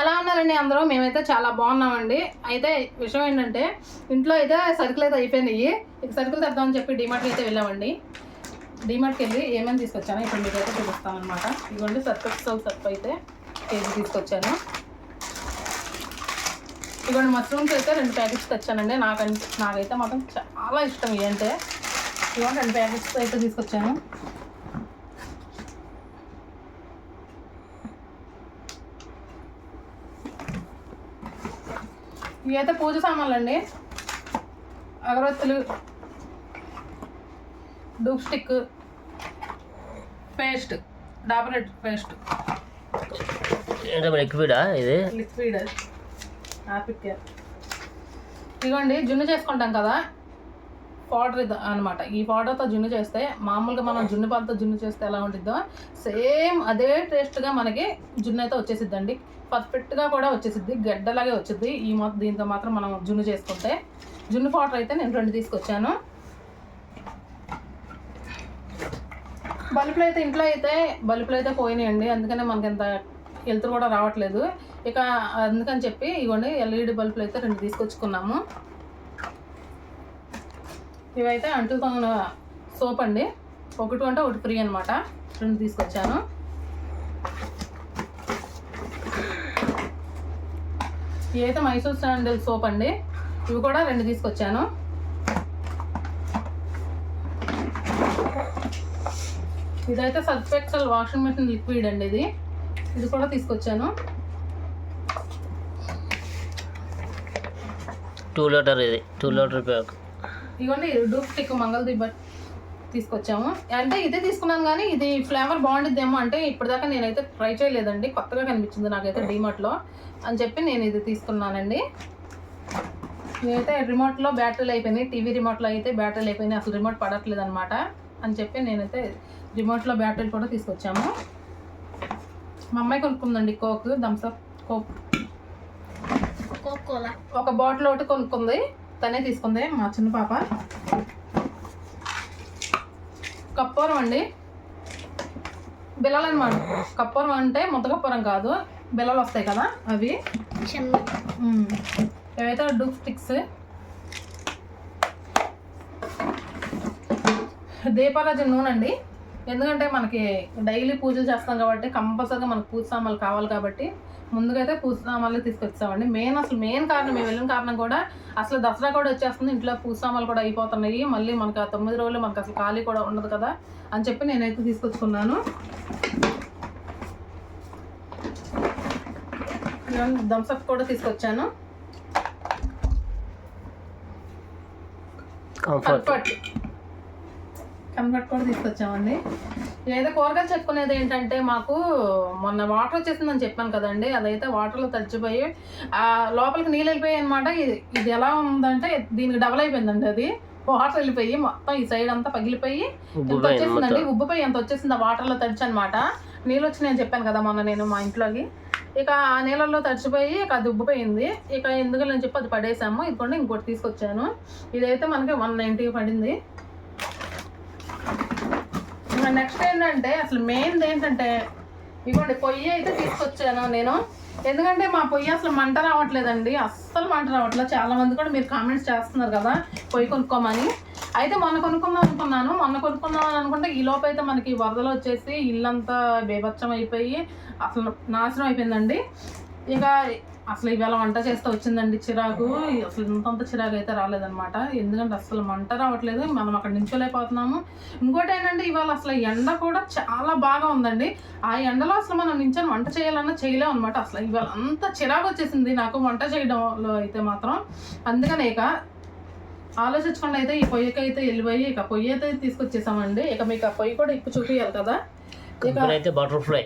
ఎలా ఉన్నారండి అందరూ? మేమైతే చాలా బాగున్నామండి. అయితే విషయం ఏంటంటే ఇంట్లో అయితే సరుకులు అయితే అయిపోయినాయి. ఇక సరుకులు తెద్దామని చెప్పి డిమార్ట్కి అయితే వెళ్ళామండి. డిమార్ట్కి వెళ్ళి ఏమేమి తీసుకొచ్చాను ఇప్పుడు మీకు అయితే చూపిస్తామన్నమాట. ఇదిగోండి సర్ఫ్ సర్ప్ సర్ఫ్ అయితే కేజీ తీసుకొచ్చాను. ఇదిగోండి మష్రూమ్స్ అయితే రెండు ప్యాకెట్స్ తెచ్చానండి. నాకు నాకైతే మాత్రం చాలా ఇష్టం ఇవి అంటే. ఇదిగోండి రెండు ప్యాకెట్స్ అయితే తీసుకొచ్చాను. ఇవి అయితే పూజ సామాన్లు అండి అగరత్తులు dhoop stick paste Dabur red paste లిక్విడా ఇది? లిక్విడ్. ఇదిగోండి జున్ను చేసుకుంటాం కదా? పౌడర్ ఇది అనమాట ఈ పౌడర్తో జున్ను చేస్తే మామూలుగా మనం జున్ను పాలతో జున్ను చేస్తే ఎలా ఉంటుందో సేమ్ అదే టేస్ట్గా మనకి జున్ను అయితే వచ్చేసిద్దండి. పర్ఫెక్ట్గా కూడా వచ్చేసిద్ది గడ్డలాగే వచ్చింది. ఈ మొత్తం దీంతో మాత్రం మనం జున్ను చేసుకుంటే జున్ను పౌడర్ అయితే నేను రెండు తీసుకొచ్చాను. బల్బులు అయితే ఇంట్లో అయితే బల్బులు అయితే పోయినాయండి. అందుకనే మనకి ఎంత వెళ్తురు కూడా రావట్లేదు. ఇక అందుకని చెప్పి ఇవ్వండి ఎల్ఈడి బల్బులు అయితే రెండు తీసుకొచ్చుకున్నాము. ఇవైతే అంటుతో సోప్ అండి. ఒకటి అంటే ఒకటి ఫ్రీ అనమాట రెండు తీసుకొచ్చాను. ఇవైతే మైసూర్ శాండిల్ సోప్ అండి. ఇవి కూడా రెండు తీసుకొచ్చాను. ఇదైతే Surf Excel washing machine liquid అండి ఇది. ఇది కూడా తీసుకొచ్చాను. టూ లీటర్ ఇది టూ లీటర్ ప్యాక్. ఇవన్నీ డూప్ స్టిక్ మంగళదీప్ తీసుకొచ్చాము. అంటే ఇదే తీసుకున్నాను కానీ ఇది ఫ్లేవర్ బాగుండిద్దేమో అంటే ఇప్పటిదాకా నేనైతే ట్రై చేయలేదండి. కొత్తగా కనిపించింది నాకైతే డీమార్ట్లో అని చెప్పి నేను ఇది తీసుకున్నానండి. నేనైతే రిమోట్లో బ్యాటరీలు అయిపోయినాయి. టీవీ రిమోట్లో అయితే బ్యాటరీలు అయిపోయినాయి. అసలు రిమోట్ పడట్లేదు అనమాట అని చెప్పి నేనైతే రిమోట్లో బ్యాటరీలు కూడా తీసుకొచ్చాము. మా అమ్మాయి కొనుక్కుందండి కోక్ థమ్స్అప్ కోక్. ఒక బాటిల్ ఒకటి కొనుక్కుంది. తనే తీసుకుంది మా చిన్న పాప. కప్పూరం అండి. బిల్లలు అనమాట కప్పూరం అంటే ముద్ద కప్పూరం కాదు. బిల్లలు వస్తాయి కదా అవి. ఇవైతే డూప్ స్టిక్స్. దీపారాజు నూనె అండి. ఎందుకంటే మనకి డైలీ పూజలు చేస్తాం కాబట్టి కంపల్సరీగా మనకు పూజ సామాన్లు కావాలి కాబట్టి ముందుగా అయితే పూజ సామాన్లు తీసుకొచ్చామండి మెయిన్ అసలు మెయిన్ కారణం మేము వెళ్ళిన కారణం కూడా అసలు దసరా కూడా వచ్చేస్తుంది. ఇంట్లో పూజ సామాన్లు కూడా అయిపోతున్నాయి. మళ్ళీ మనకి ఆ తొమ్మిది రోజులు మనకు అసలు ఖాళీ కూడా ఉండదు కదా అని చెప్పి నేనైతే తీసుకొచ్చుకున్నాను. థమ్స్అప్ కూడా తీసుకొచ్చాను. కంఫర్ట్ కంఫర్ట్ కూడా తీసుకొచ్చామండి. ఏదో కూరగాయలు చెప్పుకునేది ఏంటంటే మాకు మొన్న వాటర్ వచ్చేసిందని చెప్పాను కదండి. అదైతే వాటర్లో తడిచిపోయి ఆ లోపలికి నీళ్ళు వెళ్ళిపోయాయి అనమాట ఇది ఇది ఎలా ఉందంటే దీనికి డబల్ అయిపోయిందండి అది. వాటర్ వెళ్ళిపోయి మొత్తం ఈ సైడ్ అంతా పగిలిపోయి ఎంత వచ్చేసిందండి? ఉబ్బిపోయి ఎంత వచ్చేసింది ఆ వాటర్లో తడిచి అనమాట నీళ్ళు వచ్చి నేను చెప్పాను కదా మొన్న నేను మా ఇంట్లోకి. ఇక ఆ నీళ్ళల్లో తడిచిపోయి ఇక అది ఉబ్బిపోయింది. ఇక ఎందుకని చెప్పి అది పడేసాము. ఇదిగోండి ఇంకోటి తీసుకొచ్చాను. ఇదైతే మనకి వన్ నైంటీ పడింది. నెక్స్ట్ ఏంటంటే అసలు మెయిన్ ఏంటంటే ఇదిగోండి పొయ్యి అయితే తీసుకొచ్చాను నేను. ఎందుకంటే మా పొయ్యి అసలు మంట రావట్లేదండి. అస్సలు మంట రావట్లేదు. చాలా మంది కూడా మీరు కామెంట్స్ చేస్తున్నారు కదా పొయ్యి కొనుక్కోమని. అయితే మొన్న కొనుక్కుందాం అనుకున్నాను. మొన్న కొనుక్కుందాం అని అనుకుంటే ఈ లోపు అయితే మనకి వరదలు వచ్చేసి ఇల్లంతా బేభత్సం అయిపోయి అసలు నాశనం అయిపోయిందండి. ఇక అసలు ఇవాళ వంట చేస్తే వచ్చిందండి చిరాకు. అసలు ఇంతంత చిరాకు అయితే రాలేదనమాట ఎందుకంటే అసలు మంట రావట్లేదు. మనం అక్కడ నించోలేకపోతున్నాము ఇంకోటి ఏంటంటే ఇవాళ అసలు ఎండ కూడా చాలా బాగా ఉందండి. ఆ ఎండలో అసలు మనం నించొని వంట చేయాలన్నా చేయలేము అనమాట అసలు ఇవాళ అంత చిరాకు వచ్చేసింది నాకు వంట చేయడంలో అయితే మాత్రం. అందుకనే ఇక ఆలోచించకుండా అయితే ఈ పొయ్యికి అయితే వెళ్ళిపోయి ఇక పొయ్యి అయితే తీసుకొచ్చేసామండి. ఇక మీకు ఆ పొయ్యి కూడా ఇప్పుడు చూపించాలి కదా. అయితే బటర్ఫ్లై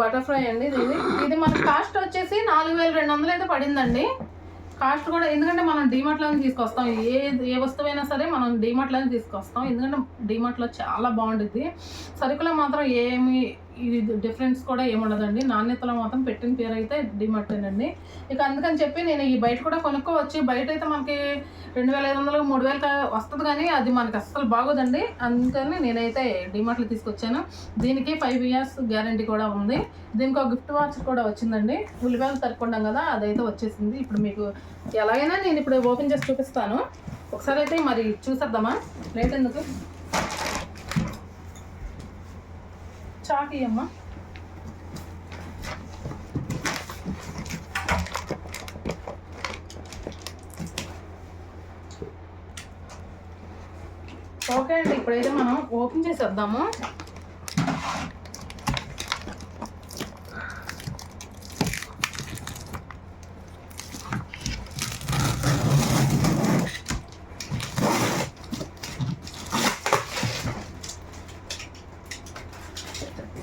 బటర్ఫ్లై అండి ఇది. ఇది మన కాస్ట్ వచ్చేసి నాలుగు వేల రెండు వందలు అయితే పడిందండి. కాస్ట్ కూడా ఎందుకంటే మనం డీమార్ట్లోనే తీసుకొస్తాం. ఏ ఏ వస్తువైనా సరే మనం డీమార్ట్లోనే తీసుకొస్తాం. ఎందుకంటే డీమార్ట్లో చాలా బాగుంటుంది సరుకులో మాత్రం ఏమి ఇది డిఫరెన్స్ కూడా ఏముండదండి. నాణ్యతలో మాత్రం పెట్టిన పేరు అయితే డిమార్ట్ అండి. ఇక అందుకని చెప్పి నేను ఈ బయట కూడా కొనుక్కోవచ్చు. బయట అయితే మనకి రెండు వేల ఐదు వందలు మూడు వేలు వస్తుంది కానీ అది మనకి అస్సలు బాగోదండి. అందుకని నేనైతే డిమార్ట్లో తీసుకొచ్చాను. దీనికి ఫైవ్ ఇయర్స్ గ్యారంటీ కూడా ఉంది. దీనికి ఒక గిఫ్ట్ వాచ్ కూడా వచ్చిందండి. ఉల్లిపాయలు తరుపుకున్నాం కదా అదైతే వచ్చేసింది. ఇప్పుడు మీకు ఎలాగైనా నేను ఇప్పుడు ఓపెన్ చేసి చూపిస్తాను. ఒకసారి అయితే మరి చూసేద్దామా? లేట్ ఎందుకు? చాకి అమ్మ ఓకే అండి ఇప్పుడైతే మనం ఓపెన్ చేసేద్దాము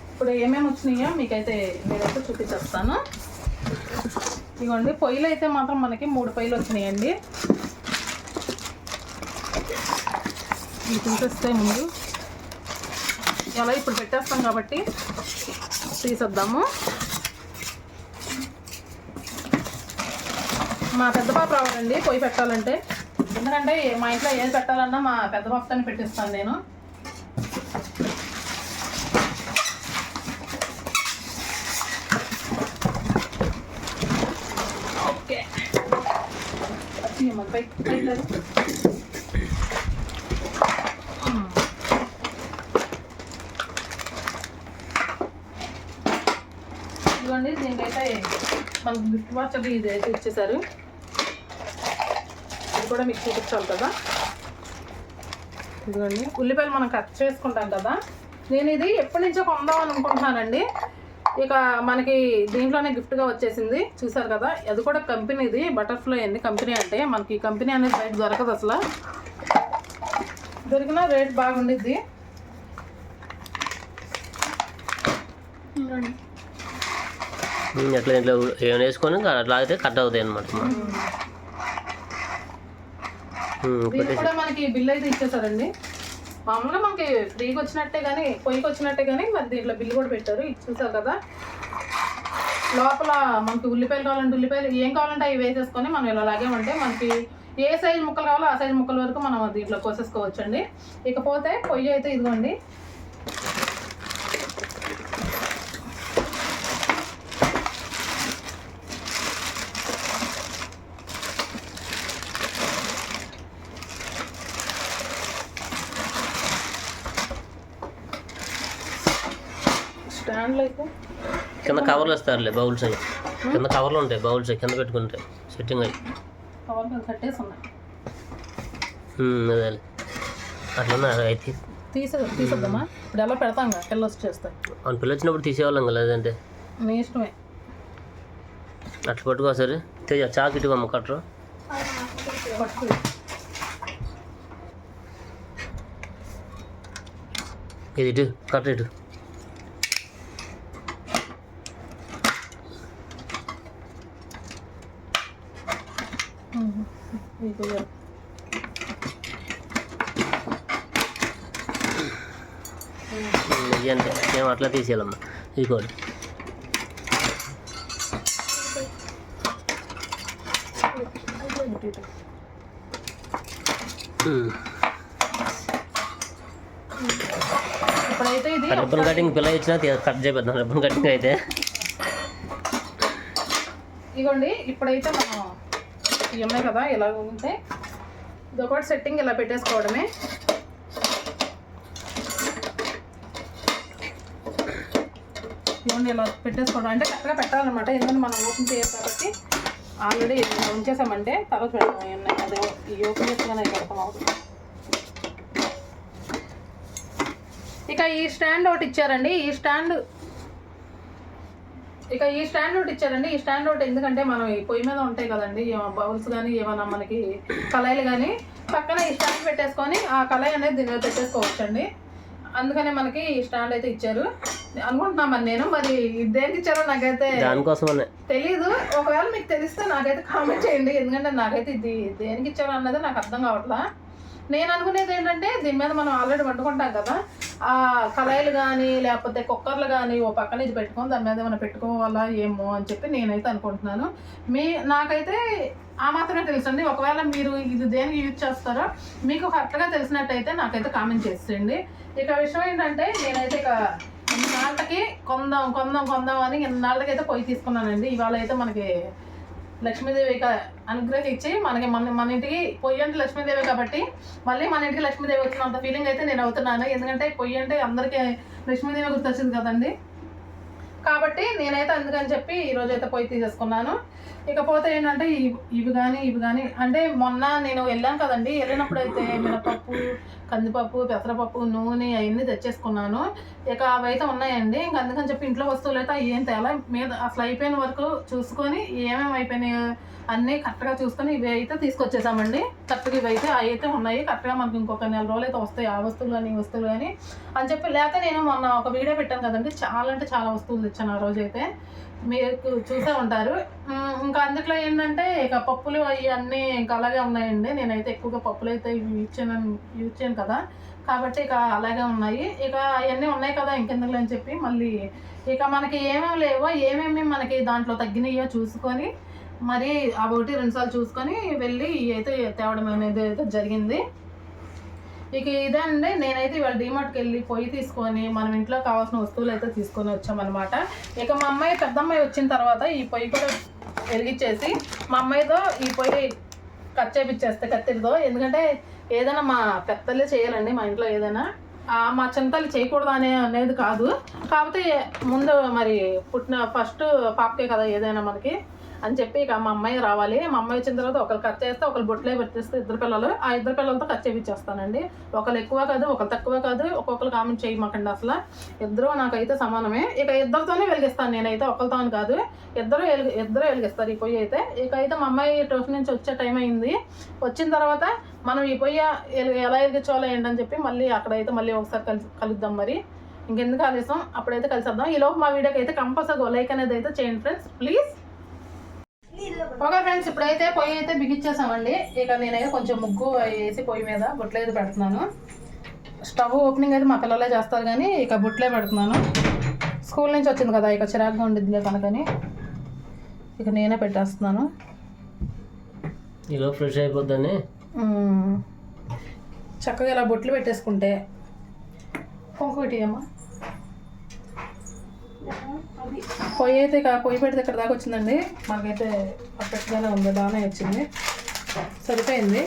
ఇప్పుడు ఏమేమి వచ్చినాయో మీకైతే నేనైతే చూపించేస్తాను ఇదిగోండి పొయ్యిలు అయితే మాత్రం మనకి మూడు పొయ్యిలు వచ్చినాయండి. ఇవి తీసేస్తే ముందు ఎలా ఇప్పుడు పెట్టేస్తాం కాబట్టి తీసేద్దాము. మా పెద్ద పాప రావాలండి పొయ్యి పెట్టాలంటే. ఎందుకంటే మా ఇంట్లో ఏది పెట్టాలన్నా మా పెద్ద పాపతోనే పెట్టిస్తాను నేను ఓకే పై పై లేదు. ఇదిగోండి దీనికైతే మనకు గిఫ్ట్ వాచ్ అది ఇది అయితే ఇచ్చేసారు. ఇది కూడా మీకు చూపించాలి కదా. ఇదిగోండి ఉల్లిపాయలు మనం కట్ చేసుకుంటాం కదా. నేను ఇది ఎప్పటి నుంచో కొందాం అనుకుంటున్నానండి. ఇక మనకి దీంట్లోనే గిఫ్ట్గా వచ్చేసింది. చూసారు కదా? అది కూడా కంపెనీది బటర్ఫ్లై అండి. కంపెనీ అంటే మనకి కంపెనీ అనేది బయట దొరకదు అసలు. దొరికిన రేట్ బాగుండిద్ది. అట్లా ఇంట్లో ఏమైనా వేసుకొని అట్లా అయితే కట్ అవుతాయి అనమాట కూడా మనకి బిల్ అయితే ఇచ్చేసారండి మామూలుగా మనకి ఫ్రీగా వచ్చినట్టే కానీ పొయ్యికి వచ్చినట్టే కానీ మరి దీంట్లో బిల్లు కూడా పెట్టారు. ఇది చూసావు కదా? లోపల మనకి ఉల్లిపాయలు కావాలంటే ఉల్లిపాయలు ఏం కావాలంటే అవి వేసేసుకొని మనం ఇలా లాగామంటే మనకి ఏ సైజు ముక్కలు కావాలో ఆ సైజు ముక్కల వరకు మనం దీంట్లో కోసేసుకోవచ్చండి. ఇకపోతే పొయ్యి అయితే ఇదిగోండి. కింద కవర్లు వస్తారులే బౌల్స్ అవి. కింద కవర్లు ఉంటాయి బౌల్స్ కింద పెట్టుకుంటే సెట్టింగ్ ఉమ్, అదే అట్లా అయితే. తీసే తీసేద్దామా? ఇప్పుడు ఎలా పెడతాం కదా పిల్లలు వచ్చి చేస్తాయి అవును పిల్లలు వచ్చినప్పుడు తీసేవాళ్ళం కదా లేదంటే. నీ ఇష్టమే. అట్లా పట్టుకో సరే. తేజ చాకు ఇటు అమ్మ కట్టరు. ఇది ఇటు కట్ట ఇటు. ఇది అంటే మేము అట్లా తీసేయాలమ్మా ఇది కూడా ఇటు ఇటు. ఉమ్. ఇప్పుడైతే ఇది రిబ్బన్ కటింగ్ పిల్ల ఇచ్చినా కట్ చేపిద్దాం రిబ్బన్ కటింగ్ అయితే ఇగోండి ఇప్పుడైతే మనం ఇవి కదా ఇలా ఉంటే ఇదొకటి సెట్టింగ్ ఇలా పెట్టేసుకోవడమే. ఇవన్నీ ఇలా పెట్టేసుకోవడం. అంటే కరెక్ట్గా పెట్టాలన్నమాట. ఎందుకంటే మనం ఓపెన్ చేయాలి కాబట్టి ఆల్రెడీ ఉంచేసామంటే తర్వాత పెడతాం ఇవన్నీ అదే ఈ ఓపెన్ చేసుకునే పెడతాం అవుతుంది. ఇక ఈ స్టాండ్ ఒకటి ఇచ్చారండి. ఈ స్టాండ్ ఇక ఈ స్టాండ్ ఒకటి ఇచ్చారండి ఈ స్టాండ్ ఒకటి ఎందుకంటే మనం ఈ పొయ్యి మీద ఉంటాయి కదండి. బౌల్స్ కానీ ఏమైనా మనకి కళాయిలు కానీ పక్కన ఈ స్టాండ్ పెట్టేసుకొని ఆ కళాయి అనేది దీని మీద పెట్టేసుకోవచ్చండి. అందుకనే మనకి ఈ స్టాండ్ అయితే ఇచ్చారు. అనుకుంటున్నా మరి నేను. మరి దేనికి ఇచ్చారో నాకైతే దానికోసమనే. తెలీదు. ఒకవేళ మీకు తెలిస్తే నాకైతే కామెంట్ చేయండి. ఎందుకంటే నాకైతే ఇది దేనికి ఇచ్చారు అన్నది నాకు అర్థం కావట్లా. నేను అనుకునేది ఏంటంటే దీని మీద మనం ఆల్రెడీ వండుకుంటాం కదా. ఆ కళాయిలు కానీ లేకపోతే కుక్కర్లు కానీ ఓ పక్కన ఇది పెట్టుకొని దాని మీద ఏమైనా పెట్టుకోవాలా ఏమో అని చెప్పి నేనైతే అనుకుంటున్నాను. మీ నాకైతే ఆ మాత్రమే తెలుసండి. ఒకవేళ మీరు ఇది దేనికి యూజ్ చేస్తారో మీకు కరెక్ట్గా తెలిసినట్టయితే నాకైతే కామెంట్ చేసేయండి. ఇక విషయం ఏంటంటే నేనైతే ఇక ఇన్నాళ్ళకి కొందాం కొందాం కొందాం అని ఇన్నాళ్ళకైతే అయితే పొయ్యి తీసుకున్నానండి. ఇవాళ అయితే మనకి లక్ష్మీదేవి అనుగ్రహించి అనుగ్రహం ఇచ్చి మనకి మన మన ఇంటికి పొయ్యి అంటే లక్ష్మీదేవి కాబట్టి మళ్ళీ మన ఇంటికి లక్ష్మీదేవి వచ్చినంత ఫీలింగ్ అయితే నేను అవుతున్నాను. ఎందుకంటే పొయ్యి అంటే అందరికీ లక్ష్మీదేవి గుర్తొచ్చింది కదండి. కాబట్టి నేనైతే అందుకని చెప్పి ఈరోజు అయితే పొయ్యి తీసేసుకున్నాను. ఇకపోతే ఏంటంటే ఇవి ఇవి కానీ ఇవి కానీ అంటే మొన్న నేను వెళ్ళాను కదండి. వెళ్ళినప్పుడు అయితే మినపప్పు కందిపప్పు పెసరపప్పు నూనె అవన్నీ తెచ్చేసుకున్నాను. ఇక అవి అయితే ఉన్నాయండి. ఇంక అందుకని చెప్పి ఇంట్లో వస్తువులు అయితే అవి ఏం తేలా మీద అసలు అయిపోయిన వరకు చూసుకొని ఏమేమి అయిపోయినాయి అన్నీ కరెక్ట్గా చూసుకొని ఇవి అయితే తీసుకొచ్చేసామండి. కరెక్ట్గా ఇవి అయితే అవి అయితే ఉన్నాయి. కరెక్ట్గా మనకి ఇంకొక నెల రోజులు అయితే వస్తాయి ఆ వస్తువులు కానీ ఈ వస్తువులు కానీ అని చెప్పి లేకపోతే నేను మొన్న ఒక వీడియో పెట్టాను కదండి. చాలా అంటే చాలా వస్తువులు తెచ్చాను ఆ రోజు అయితే మీరు చూసే ఉంటారు. ఇంకా అందులో ఏంటంటే ఇక పప్పులు అవి అన్నీ ఇంకా అలాగే ఉన్నాయండి. నేనైతే ఎక్కువగా పప్పులు అయితే యూజ్ చేయను యూజ్ చేయను కదా. కాబట్టి ఇక అలాగే ఉన్నాయి. ఇక అవన్నీ ఉన్నాయి కదా ఇంకెందుకులు అని చెప్పి మళ్ళీ ఇక మనకి ఏమేమి లేవో ఏమేమి మనకి దాంట్లో తగ్గినాయో చూసుకొని మరి ఆ ఒకటి రెండుసార్లు చూసుకొని వెళ్ళి అయితే తేవడం అనేది అయితే జరిగింది. ఇక ఇదే అండి. నేనైతే ఇవాళ డిమార్ట్కి వెళ్ళి పొయ్యి తీసుకొని మనం ఇంట్లో కావాల్సిన వస్తువులు అయితే తీసుకొని వచ్చామన్నమాట. ఇక మా అమ్మాయి పెద్దమ్మాయి వచ్చిన తర్వాత ఈ పొయ్యి కూడా వెలిగించేసి మా అమ్మాయితో ఈ పొయ్యి కట్ చేపించేస్తే కత్తిరితో ఎందుకంటే ఏదైనా మా పెద్దలే చేయాలండి మా ఇంట్లో ఏదైనా. మా చింతలు చేయకూడదు అనే అనేది కాదు. కాకపోతే ముందు మరి పుట్టిన ఫస్ట్ పాపకే కదా ఏదైనా మనకి. అని చెప్పి ఇక మా అమ్మాయి రావాలి. మా అమ్మాయి వచ్చిన తర్వాత ఒకరు కట్ చేస్తే ఒకరు బొట్లే పెట్టేస్తే ఇద్దరు పిల్లలు ఆ ఇద్దరు పిల్లలతో కట్ చేయించేస్తానండి ఒకరు ఎక్కువ కాదు ఒకరు తక్కువ కాదు ఒక్కొక్కరు కామెంట్ చేయమాకండి అసలు. ఇద్దరు నాకైతే సమానమే. ఇక ఇద్దరితోనే వెలిగిస్తాను నేనైతే ఒకరితో కాదు. ఇద్దరు వెలిగి ఇద్దరు వెలిగిస్తారు ఈ పొయ్యి అయితే. ఇక అయితే మా అమ్మాయి ట్యూషన్ నుంచి వచ్చే టైం అయింది. వచ్చిన తర్వాత మనం ఈ పొయ్యి ఎలా వెలిగించాలో ఏంటని చెప్పి మళ్ళీ అక్కడైతే మళ్ళీ ఒకసారి కలిసి కలుద్దాం మరి. ఇంకెందుకు ఆలస్యం? అప్పుడైతే కలిసేద్దాం. ఈ లోపు మా వీడియోకి అయితే కంపల్సరీ లైక్ అనేది అయితే చేయండి ఫ్రెండ్స్ ప్లీజ్ ఓకే ఫ్రెండ్స్ ఇప్పుడైతే పొయ్యి అయితే బిగించేసామండి. ఇక నేనైతే కొంచెం ముగ్గు వేసి పొయ్యి మీద అయితే పెడుతున్నాను. స్టవ్ ఓపెనింగ్ అయితే మా పిల్లలే చేస్తారు కానీ ఇక బుట్లే పెడుతున్నాను. స్కూల్ నుంచి వచ్చింది కదా ఇక చిరాకుగా ఉండిద్దిలే కనుకని ఇక నేనే పెట్టేస్తున్నాను. ఈలో ఫ్రెష్ అయిపోద్దని. చక్కగా ఇలా బొట్లు పెట్టేసుకుంటే. కుంకు పెట్టియమ్మా పొయ్యి అయితే పొయ్యి పెడితే ఇక్కడ దాకా వచ్చిందండి. మాకైతే పర్ఫెక్ట్గానే ఉంది బాగానే వచ్చింది. సరిపోయింది.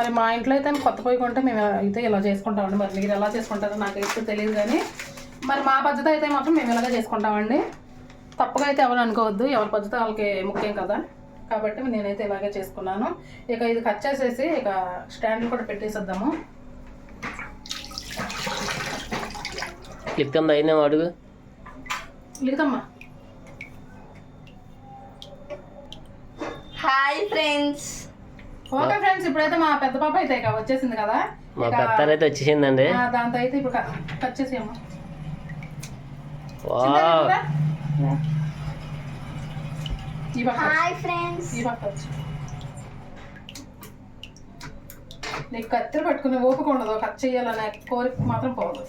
మరి మా ఇంట్లో అయితే కొత్త పొయ్యి కొంటే మేము అయితే ఇలా చేసుకుంటామండి. మరి మీరు ఎలా చేసుకుంటారో నాకైతే తెలియదు కానీ మరి మా పద్ధతి అయితే మాత్రం మేము ఇలాగే చేసుకుంటామండి. తప్పుగా అయితే ఎవరు అనుకోవద్దు. ఎవరి పద్ధతి వాళ్ళకి ముఖ్యం కదా. కాబట్టి నేనైతే ఇలాగే చేసుకున్నాను. ఇక ఇది కట్ చేసేసి ఇక స్టాండ్ కూడా పెట్టేసేద్దాము. కింద అయినా అడుగు. లేదమ్మా హాయ్ ఫ్రెండ్స్ ఓకే ఫ్రెండ్స్ ఇప్పుడైతే మా పెద్ద పాప అయితే ఇక వచ్చేసింది కదా. మా ఇక పెద్దలైతే వచ్చేసిందండి. ఆ, దాంతో అయితే ఇప్పుడు కట్ చేసేయమ్మా. హాయ్ ఫ్రెండ్స్ ఈ పక్క వచ్చి నీకు కత్తిరి పట్టుకునే ఓపిక ఉండదు. కట్ చేయాలనే కోరిక మాత్రం పోదు.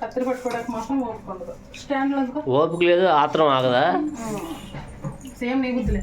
కత్తిరి పట్టుకోవడానికి మాత్రం ఓపిక ఉండదు. స్టాండ్లో ఎందుకు? ఓపిక లేదు ఆత్రం ఆగదా? సేమ్ నీ బుద్ధిలే.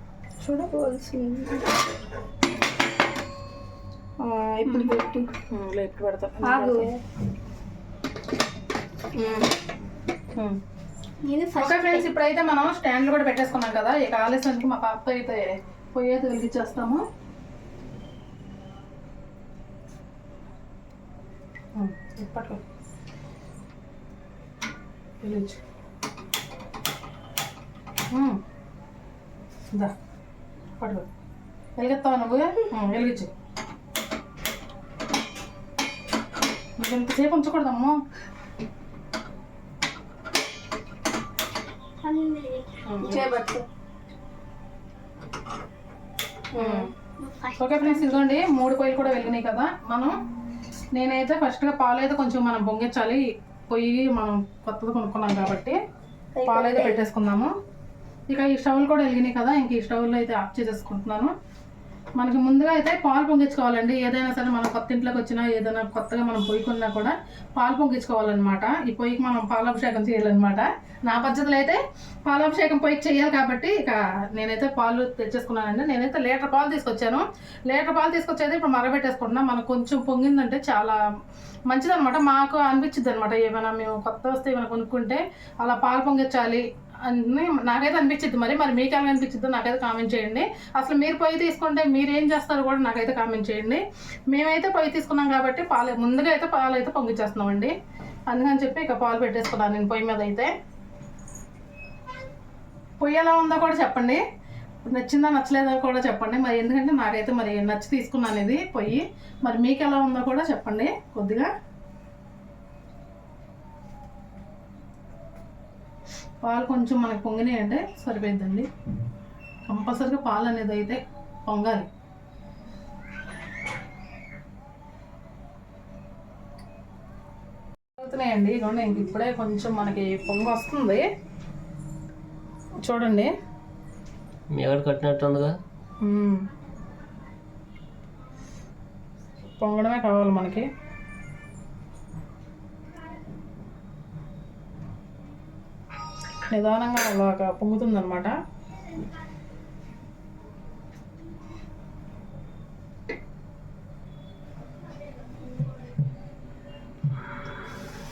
చూడు ఆ, ఇప్పుడు పెట్టు. లేపు పెడతా. ఆగు. ఉమ్. నేను ఫస్ట్ ఓకే ఫ్రెండ్స్ ఇప్పుడైతే మనం స్టాండ్లు కూడా పెట్టేసుకున్నాం కదా ఇక ఆలస్యానికి మా పాపతో అయితే పొయ్యి అయితే వెలిగించేస్తాము వెలిగించు. దా. పట్టుకో వెలిగిస్తావా నువ్వు? వెలిగించు. నువ్వు ఇంతసేపు ఉంచకూడదమ్మో. ఓకే ఫ్రెండ్స్ ఇదిగోండి మూడు పొయ్యిలు కూడా వెలిగినాయి కదా. మనం నేనైతే ఫస్ట్గా పాలు అయితే కొంచెం మనం పొంగించాలి. పొయ్యి మనం కొత్తది కొనుక్కున్నాం కాబట్టి పాలు అయితే పెట్టేసుకుందాము. ఇక ఈ స్టవ్లు కూడా వెలిగినాయి కదా ఇంక ఈ స్టవ్లో అయితే ఆఫ్ చేసేసుకుంటున్నాను. మనకి ముందుగా అయితే పాలు పొంగించుకోవాలండి. ఏదైనా సరే మనం కొత్త ఇంట్లోకి వచ్చినా ఏదైనా కొత్తగా మనం పొయ్యి కొన్నా కూడా పాలు పొంగించుకోవాలన్నమాట. ఈ పొయ్యికి మనం పాలాభిషేకం చేయాలన్నమాట. నా పద్ధతిలో అయితే పాలాభిషేకం పొయ్యికి చేయాలి కాబట్టి ఇక నేనైతే పాలు తెచ్చేసుకున్నానండి. నేనైతే లీటర్ పాలు తీసుకొచ్చాను. లీటర్ పాలు తీసుకొచ్చేది ఇప్పుడు మరబెట్టేసుకుంటున్నా. మనకు కొంచెం పొంగిందంటే చాలా మంచిదనమాట మాకు అనిపించింది అనమాట ఏమైనా మేము కొత్త వస్తే ఏమైనా కొనుక్కుంటే అలా పాలు పొంగించాలి అని నాకైతే అనిపించింది మరి మరి మీకు ఎలా అనిపించిందో నాకైతే కామెంట్ చేయండి. అసలు మీరు పొయ్యి తీసుకుంటే మీరు ఏం చేస్తారో కూడా నాకైతే కామెంట్ చేయండి. మేమైతే పొయ్యి తీసుకున్నాం కాబట్టి పాలు ముందుగా అయితే పాలు అయితే పొంగిచ్చేస్తున్నామండి. అందుకని చెప్పి ఇక పాలు పెట్టేసుకున్నాను నేను పొయ్యి మీద అయితే. పొయ్యి ఎలా ఉందో కూడా చెప్పండి. నచ్చిందా నచ్చలేదా కూడా చెప్పండి. మరి ఎందుకంటే నాకైతే మరి నచ్చి తీసుకున్నాను ఇది పొయ్యి. మరి మీకు ఎలా ఉందో కూడా చెప్పండి కొద్దిగా. పాలు కొంచెం మనకి పొంగినాయి అంటే సరిపోయిందండి కంపల్సరిగా పాలు అనేది అయితే పొంగాలి. అవుతున్నాయండి. ఇదిగోండి ఇంక ఇప్పుడే కొంచెం మనకి పొంగ వస్తుంది. చూడండి. మీ ఎక్కడ కట్టినట్టుందిగా. పొంగడమే కావాలి మనకి. నిదానంగా అలాగా పొంగుతుందన్నమాట.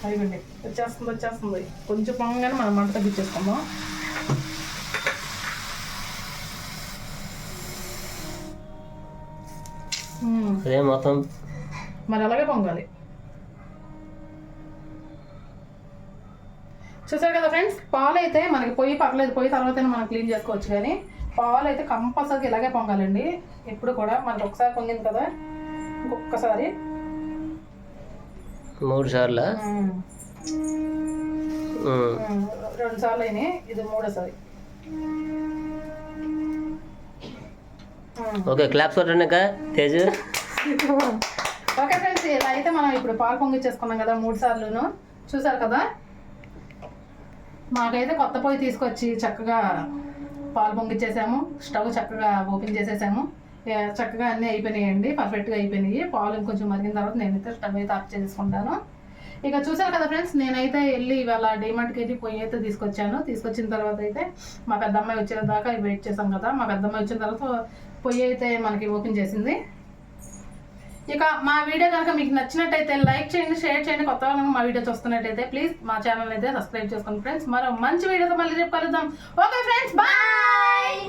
అయిపోయింది వచ్చేస్తుంది వచ్చేస్తుంది. కొంచెం పొంగగానే మనం మంట తగ్గించేస్తాము. అదే మొత్తం. మరి అలాగే పొంగాలి. చూసారు కదా ఫ్రెండ్స్ పాలు అయితే మనకి పొయ్యి పర్లేదు పొయ్యి తర్వాత మనం క్లీన్ చేసుకోవచ్చు కానీ పాలు అయితే కంపల్సరీ ఇలాగే పొంగాలండి. ఎప్పుడు కూడా మనకి ఒకసారి పొంగింది కదా ఇంకొకసారి మూడు సార్లు? రెండు సార్లు అయినాయి ఇది మూడోసారి. ఓకే క్లాప్స్ కొట్టండి ఇంకా తేజు. ఓకే ఫ్రెండ్స్ ఇలా అయితే మనం ఇప్పుడు పాలు పొంగిచ్చేసుకున్నాం కదా మూడు సార్లును. చూసారు కదా? మాకైతే కొత్త పొయ్యి తీసుకొచ్చి చక్కగా పాలు పొంగిచ్చేసాము. స్టవ్ చక్కగా ఓపెన్ చేసేసాము. చక్కగా అన్నీ అయిపోయినాయండి. పర్ఫెక్ట్గా అయిపోయినాయి. పాలు ఇంకొంచెం మరిగిన తర్వాత నేనైతే స్టవ్ అయితే ఆఫ్ చేసుకుంటాను. ఇక చూసారు కదా ఫ్రెండ్స్ నేనైతే వెళ్ళి ఇవాళ డిమార్ట్కి వెళ్ళి పొయ్యి అయితే తీసుకొచ్చాను. తీసుకొచ్చిన తర్వాత అయితే మా పెద్దమ్మాయి వచ్చిన దాకా వెయిట్ చేసాం కదా. మా పెద్దమ్మాయి వచ్చిన తర్వాత పొయ్యి అయితే మనకి ఓపెన్ చేసింది. ఇక మా వీడియో కనుక మీకు నచ్చినట్టయితే లైక్ చేయండి షేర్ చేయండి. కొత్త వాళ్ళని మా వీడియో చూస్తున్నట్టయితే ప్లీజ్ మా ఛానల్ అయితే సబ్స్క్రైబ్ చేసుకోండి ఫ్రెండ్స్ మరో మంచి వీడియోతో మళ్ళీ రేపు కలుద్దాం. Okay friends bye